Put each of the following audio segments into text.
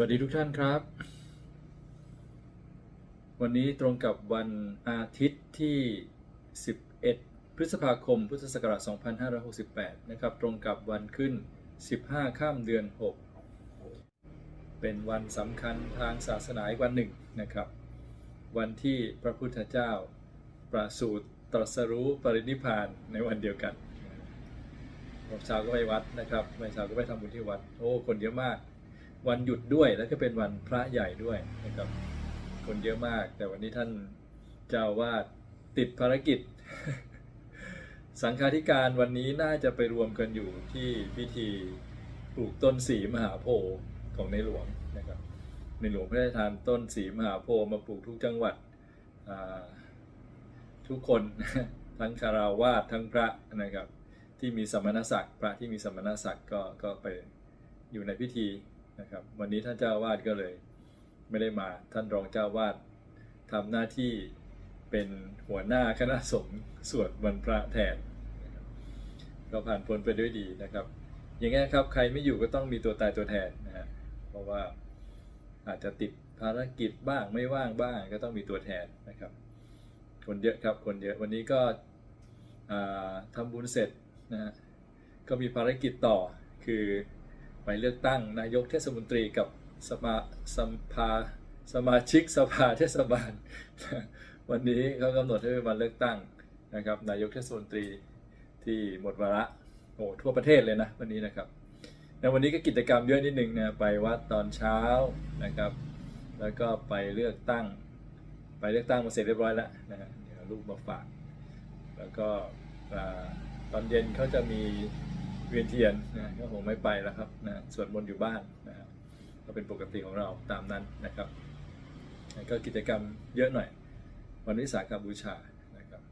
สวัสดีทุกท่านครับ วันนี้ตรงกับวันอาทิตย์ที่ 11 พฤษภาคม พุทธศักราช 2568 นะครับ ตรงกับวันขึ้น 15 ข้ามเดือน 6 เป็นวันสำคัญทางศาสนาอีกวันหนึ่งนะครับ วันที่พระพุทธเจ้า ประสูติตรัสรู้ปรินิพพานในวันเดียวกันเช้าก็ไปวัดนะครับเช้าก็ไปทำบุญที่วัด โอ้ คนเยอะมาก วันหยุดด้วยแล้วก็เป็นวันพระใหญ่ด้วยนะครับ คนเยอะมาก แต่วันนี้ท่านเจ้าวาดติดภารกิจ สังฆาธิการวันนี้น่าจะไปรวมกันอยู่ที่พิธีปลูกต้นสีมหาโพธิ์ของในหลวงนะครับในหลวงพระราชทานต้นสีมหาโพธิ์มาปลูกทุกจังหวัดทุกคนทั้งคาราวาสทั้งพระนะครับ ที่มีสมณศักดิ์ พระที่มีสมณศักดิ์ก็ก็ไปอยู่ในพิธี นะครับ วันนี้ท่านเจ้าวาสก็เลย ไม่ได้มาท่านรองเจ้าวาสทำหน้าที่เป็นหัวหน้าคณะสงฆ์สวดวันพระแทนนะครับก็ผ่านพ้นไปด้วยดีนะครับ อย่างงี้ครับใครไม่อยู่ก็ต้องมีตัวตายตัวแทนนะฮะเพราะว่าอาจจะติดภารกิจบ้างไม่ว่างบ้างก็ต้องมีตัวแทนนะครับ คนเยอะครับคนเยอะวันนี้ก็อ่าทำบุญเสร็จนะฮะก็มีภารกิจต่อคือ ไปเลือกตั้งนายกเทศมนตรีกับสมาสภาสมาชิกสภาเทศบาล วันนี้เขากำหนดให้เป็นวันเลือกตั้งนะครับ นายกเทศมนตรีที่หมดวาระโอ้ทั่วประเทศเลยนะวันนี้นะครับในวันนี้ก็กิจกรรมเยอะนิดนึงนะไปวัดตอนเช้านะครับ แล้วก็ไปเลือกตั้ง ไปเลือกตั้งมาเสร็จเรียบร้อยแล้วนะเดี๋ยวลูกมาฝาก แล้วก็ตอนเย็นเขาจะมี เวียนเทียนนะก็คงไม่ไปแล้วครับนะสวดมนต์อยู่บ้านนะครับก็เป็นปกติของเราตามนั้นนะครับก็กิจกรรมเยอะหน่อย วันวิสาขบูชานะครับ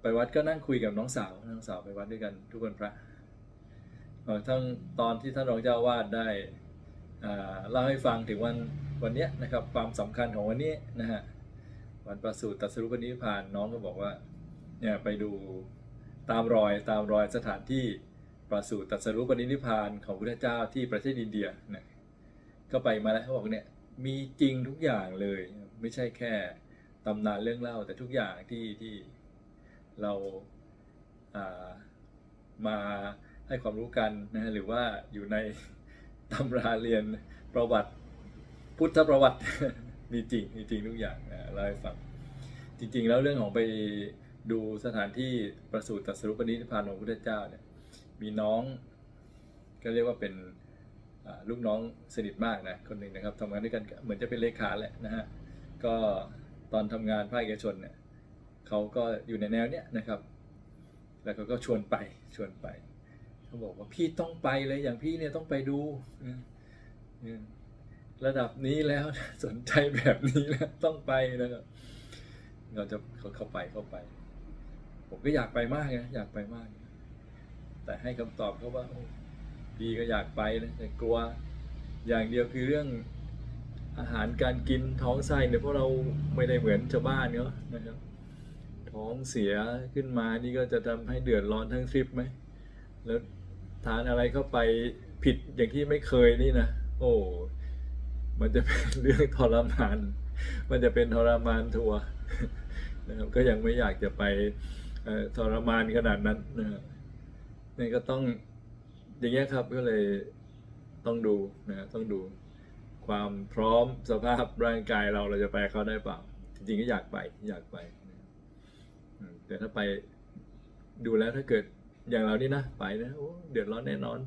ไปวัดก็นั่งคุยกับน้องสาวน้องสาวไปวัดด้วยกันทุกวันพระทั้งตอนที่ท่านรองเจ้าวาดได้อ่าเล่าให้ฟังถึงวันวันนี้นะครับความสำคัญของวันนี้นะฮะวันประสูติตรัสรู้ปณิพพานน้องก็บอกว่าเนี่ยไปดู ตามรอยตามรอยสถานที่ประสูติตรัสรู้ปณิพพานของพระพุทธเจ้าที่ประเทศอินเดียนะก็ไปมาแล้วเขาบอกเนี่ยมีจริงทุกอย่างเลย ไม่ใช่แค่ตำนานเรื่องเล่าแต่ทุกอย่างที่ที่เราามาให้ความรู้กันนะฮะหรือว่าอยู่ในตำราเรียนประวัติพุทธประวัติมีจริงมีจริงทุกอย่างนะเล่าให้ฟังจริง ๆ แล้วเรื่องของไป ดูสถานที่ประสูติตรัสรุปณิพพานของพระพุทธเจ้าเนี่ยมีน้อง ก็เรียกว่าเป็นลูกน้องสนิทมากนะคนหนึ่งนะครับทำงานด้วยกันเหมือนจะเป็นเลขาแหละนะฮะก็ตอนทำงานภาคเอกชนเนี่ยเขาก็อยู่ในแนวเนี้ยนะครับ แล้วเขาก็ชวนไปชวนไปเขาบอกว่าพี่ต้องไปเลยอย่างพี่เนี่ยต้องไปดูระดับนี้แล้วสนใจแบบนี้แล้วต้องไปนะครับเราจะเขาเข้าไปเข้าไป ผมก็อยากไปมากนะอยากไปมาก แต่ให้คำตอบเขาว่าโอ้พี่ก็อยากไปนะแต่กลัวอย่างเดียวคือเรื่องอาหารการกินท้องไส้เนี่ยเพราะเราไม่ได้เหมือนชาวบ้านเขานะครับ ท้องเสียขึ้นมานี่ก็จะทำให้เดือดร้อนทั้งทริปไหมแล้วทานอะไรเข้าไปผิดอย่างที่ไม่เคยนี่นะโอ้มันจะเป็นเรื่องทรมาน มันจะเป็นทรมานทัวร์นะครับก็ยังไม่อยากจะไป ทรมานขนาดนั้นนะครับนี่ก็ต้องอย่างเงี้ยครับก็เลยต้องดูนะต้องดู ความพร้อมสภาพร่างกายเราเราจะไปเขาได้เปล่า จริงๆก็อยากไปอยากไปแต่ถ้าไปดูแล้วถ้าเกิดอย่างเรานี่นะไปนะโอ้เดือดร้อนแน่นอน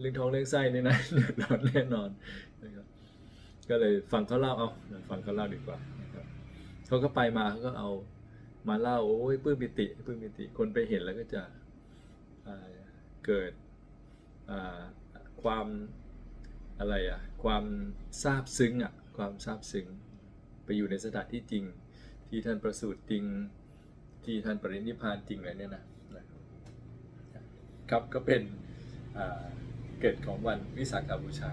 เรื่องท้องเรื่องไส้นี่นะเดือดร้อนแน่นอนนะครับก็เลยฟังเขาเล่าเอาฟังเขาเล่าดีกว่านะครับเขาก็ไปมาเขาก็เอา มาเล่าโอ้ยปื้มปิติปื้มปิติ คนไปเห็นแล้วก็จะเกิดความอะไรอะความซาบซึ้งอะความซาบซึ้งไปอยู่ในสถานที่จริง ที่ท่านประสูติจริง ที่ท่านปรินิพานจริงเลยเนี่ยนะครับก็เป็นเกิดของวันวิสาขบูชา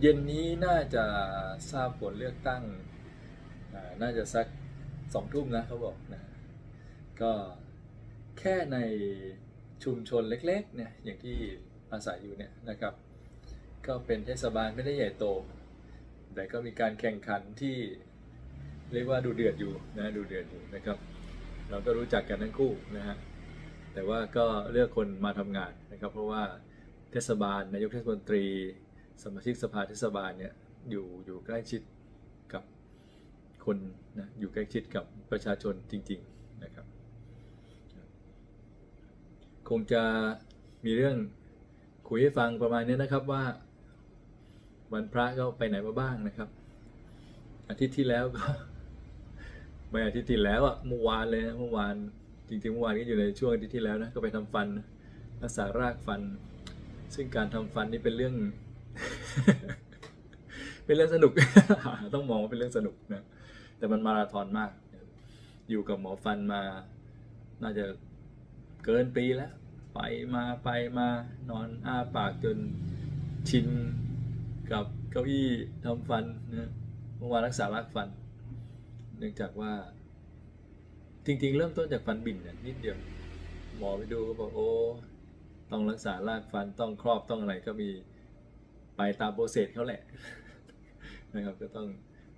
เย็นนี้น่าจะทราบผลเลือกตั้ง น่าจะสักสองทุ่มนะเขาบอกนะก็แค่ในชุมชนเล็กๆเนี่ยอย่างที่อาศัยอยู่เนี่ยนะครับ ก็เป็นเทศบาลไม่ได้ใหญ่โต แต่ก็มีการแข่งขันที่เรียกว่าดูเดือดอยู่นะดูเดือดอยู่นะครับ เราก็รู้จักกันทั้งคู่นะฮะแต่ว่าก็เลือกคนมาทำงานนะครับ เพราะว่าเทศบาลนายกเทศมนตรี สมาชิกสภาเทศบาลเนี่ยอยู่อยู่ใกล้ชิด คนนะอยู่ใกล้ชิดกับประชาชนจริง ๆนะครับ คงจะมีเรื่องคุยให้ฟังประมาณนี้นะครับว่าวันพระก็ไปไหนมาบ้างนะครับ อาทิตย์ที่แล้วก็ไม่อาทิตย์ที่แล้วอะเมื่อวานเลยนะเมื่อวานจริงๆเมื่อวานก็อยู่ในช่วงอาทิตย์ที่แล้วนะก็ไปทำฟันนะรักษารากฟัน ซึ่งการทำฟันนี่เป็นเรื่อง เป็นเรื่องสนุก ต้องมองว่าเป็นเรื่องสนุกนะ แต่มันมาราธอนมาก อยู่กับหมอฟันมา น่าจะเกินปีแล้ว ไปมาไปมานอนอ้าปากจนชินกับเก้าอี้ทำฟันนะเมื่อวานรักษารากฟัน เนื่องจากว่า จริง ๆ เริ่มต้นจากฟันบิ่นเนี่ยนิดเดียว หมอไปดูก็บอกโอ้ต้องรักษารากฟันต้องครอบต้องอะไรก็มีไปตามโปรเซสเขาแหละนะครับก็ต้อง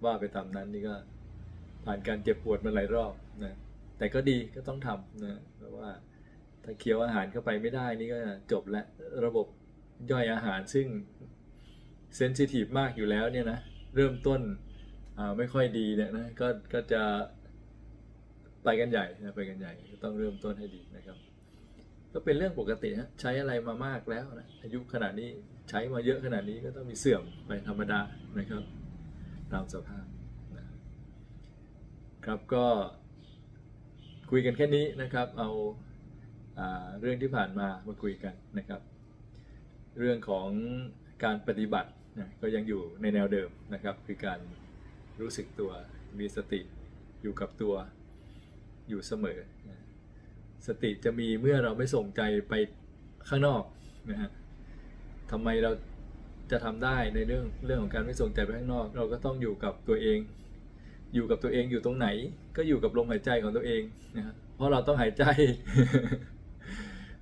ว่าไปตามนั้นนี่ก็ ผ่านการเจ็บปวดมาหลายรอบนะแต่ก็ดีก็ต้องทำนะเพราะว่าถ้าเคี้ยวอาหารเข้าไปไม่ได้นี่ก็จบและระบบย่อยอาหารซึ่งเซนซิทีฟมากอยู่แล้วเนี่ยนะเริ่มต้นไม่ค่อยดีเนี่ยนะก็ก็จะไปกันใหญ่นะไปกันใหญ่ต้องเริ่มต้นให้ดีนะครับ ก็เป็นเรื่องปกติฮะใช้อะไรมามากแล้วนะอายุขนาดนี้ใช้มาเยอะขนาดนี้ก็ต้องมีเสื่อมไปธรรมดานะครับ ตามสภาพ ครับก็คุยกันแค่นี้นะครับเอาอาเรื่องที่ผ่านมามาคุยกันนะครับ เรื่องของการปฏิบัตินะก็ยังอยู่ในแนวเดิมนะครับ คือการรู้สึกตัวมีสติอยู่กับตัวอยู่เสมอนะสติจะมีเมื่อเราไม่ส่งใจไปข้างนอกนะฮะทำไมเราจะทำได้ในเรื่องเรื่องของการไม่ส่งใจไปข้างนอก เราก็ต้องอยู่กับตัวเอง อยู่กับตัวเองอยู่ตรงไหน ก็อยู่กับลมหายใจของตัวเองนะฮะเพราะเราต้องหายใจ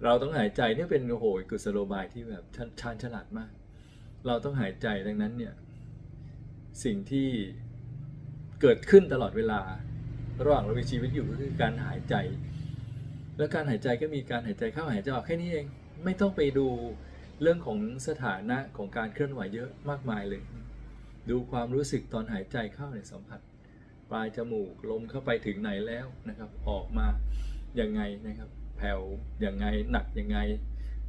เราต้องหายใจนี่เป็นโอ้โหกุศโลบายที่แบบชาญฉลาดมาก เราต้องหายใจดังนั้นเนี่ยสิ่งที่เกิดขึ้นตลอดเวลา ระหว่างเรามีชีวิตอยู่ก็คือการหายใจ แล้วการหายใจก็มีการหายใจเข้าหายใจออกแค่นี้เองไม่ต้องไปดูเรื่องของสถานะของการเคลื่อนไหวเยอะมากมายเลย ดูความรู้สึกตอนหายใจเข้าในยสัมผัส ปลายจมูกลมเข้าไปถึงไหนแล้วนะครับ ออกมายังไงนะครับ แผ่วยังไงหนักยังไง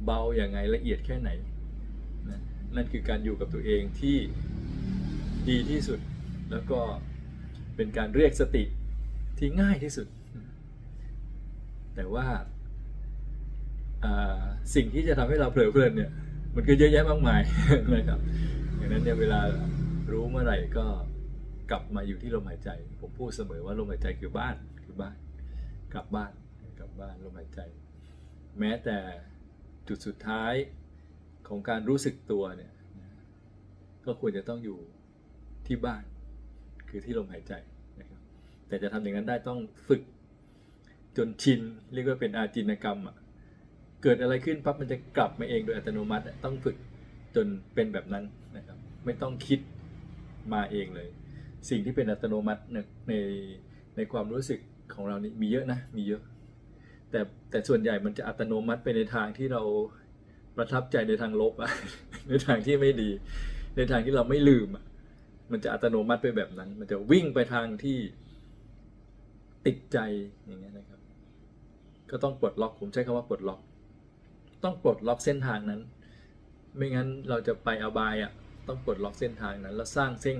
เบาอย่างไงละเอียดแค่ไหนนะนั่นคือการอยู่กับตัวเองที่ดีที่สุด แล้วก็เป็นการเรียกสติที่ง่ายที่สุด แต่ว่าอ่าสิ่งที่จะทำให้เราเผลอเพลินเนี่ยมันก็เยอะแยะมากมายนะครับดังนั้นเนี่ยเวลารู้เมื่อไหร่ก็ กลับมาอยู่ที่ลมหายใจ ผมพูดเสมอว่าลมหายใจคือบ้านคือบ้าน กลับบ้านกลับบ้านลมหายใจ แม้แต่จุดสุดท้ายของการรู้สึกตัวเนี่ยก็ควรจะต้องอยู่ที่บ้าน คือที่ลมหายใจนะครับ แต่จะทำอย่างนั้นได้ต้องฝึกจนชินเรียกว่าเป็นอาจินกรรมอะเกิดอะไรขึ้นปั๊บมันจะกลับมาเองโดยอัตโนมัติต้องฝึกจนเป็นแบบนั้นนะครับ ไม่ต้องคิดมาเองเลย สิ่งที่เป็นอัตโนมัติในในความรู้สึกของเรานี่มีเยอะนะมีเยอะ แต่แต่ส่วนใหญ่มันจะอัตโนมัติไปในทางที่เราประทับใจในทางลบอะในทางที่ไม่ดี ในทางที่เราไม่ลืมอะมันจะอัตโนมัติไปแบบนั้น มันจะวิ่งไปทางที่ติดใจอย่างเงี้ยนะครับ ก็ต้องปลดล็อกผมใช้คำว่าปลดล็อก ต้องปลดล็อกเส้นทางนั้น ไม่งั้นเราจะไปอบายอะต้องปลดล็อกเส้นทางนั้น แล้วสร้างเส้น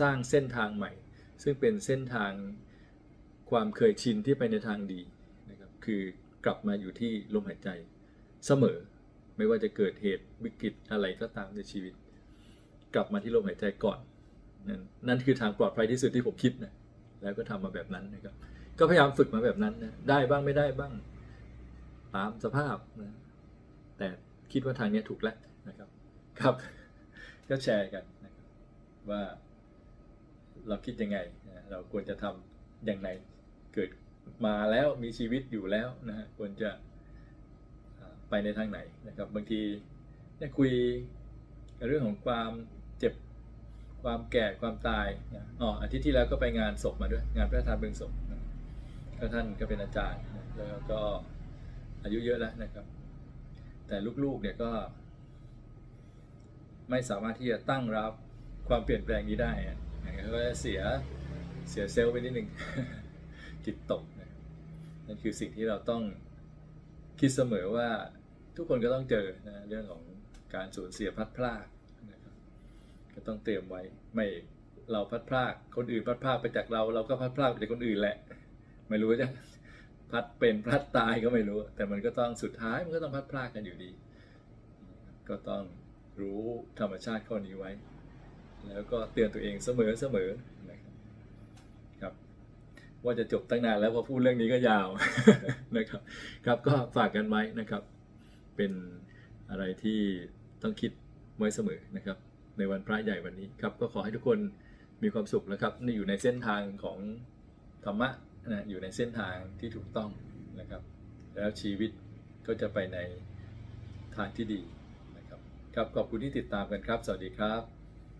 สร้างเส้นทางใหม่ ซึ่งเป็นเส้นทางความเคยชินที่ไปในทางดีนะครับคือกลับมาอยู่ที่ลมหายใจเสมอ ไม่ว่าจะเกิดเหตุวิกฤตอะไรก็ตามในชีวิต กลับมาที่ลมหายใจก่อน นั่นนั่นคือทางปลอดภัยที่สุดที่ผมคิดนะแล้วก็ทำมาแบบนั้นนะครับก็พยายามฝึกมาแบบนั้นนะได้บ้างไม่ได้บ้างตามสภาพนะแต่คิดว่าทางนี้ถูกแล้วนะครับ ครับ ก็แชร์กันนะครับว่า เราคิดยังไง เราควรจะทำอย่างไรเกิดมาแล้วมีชีวิตอยู่แล้วนะฮะควรจะไปในทางไหนนะครับ บางทีได้คุยเรื่องของความเจ็บความแก่ความตายอ๋ออาทิตย์ที่แล้วก็ไปงานศพมาด้วย งานพระราชทานเพลิงศพนะก็ท่านก็เป็นอาจารย์แล้วก็อายุเยอะแล้วนะครับ แต่ลูกๆเนี่ยก็ ไม่สามารถที่จะตั้งรับความเปลี่ยนแปลงนี้ได้ ก็จะเสียเสียเซลล์ไปนิดนึงจิตตกนะนั่นคือสิ่งที่เราต้องคิดเสมอว่าทุกคนก็ต้องเจอนะเรื่องของการสูญเสียพัดพรากนะครับก็ต้องเตรียมไว้ไม่เราพัดพรากคนอื่นพัดพรากไปจากเราเราก็พัดพรากไปจากคนอื่นแหละ ไม่รู้จะพัดเป็นพัดตายก็ไม่รู้ แต่มันก็ต้องสุดท้ายมันก็ต้องพัดพรากกันอยู่ดี ก็ต้องรู้ธรรมชาติข้อนี้ไว้ แล้วก็เตือนตัวเองเสมอเสมอนะครับครับ ว่าจะจบตั้งนานแล้วพอพูดเรื่องนี้ก็ยาวนะครับ ครับก็ฝากกันไว้นะครับ เป็นอะไรที่ต้องคิดไว้เสมอนะครับ ในวันพระใหญ่วันนี้ครับ ก็ขอให้ทุกคนมีความสุขนะครับนี่อยู่ในเส้นทางของธรรมะนะอยู่ในเส้นทางที่ถูกต้องนะครับ แล้วชีวิตก็จะไปในทางที่ดีนะครับ ครับขอบคุณที่ติดตามกันครับ สวัสดีครับ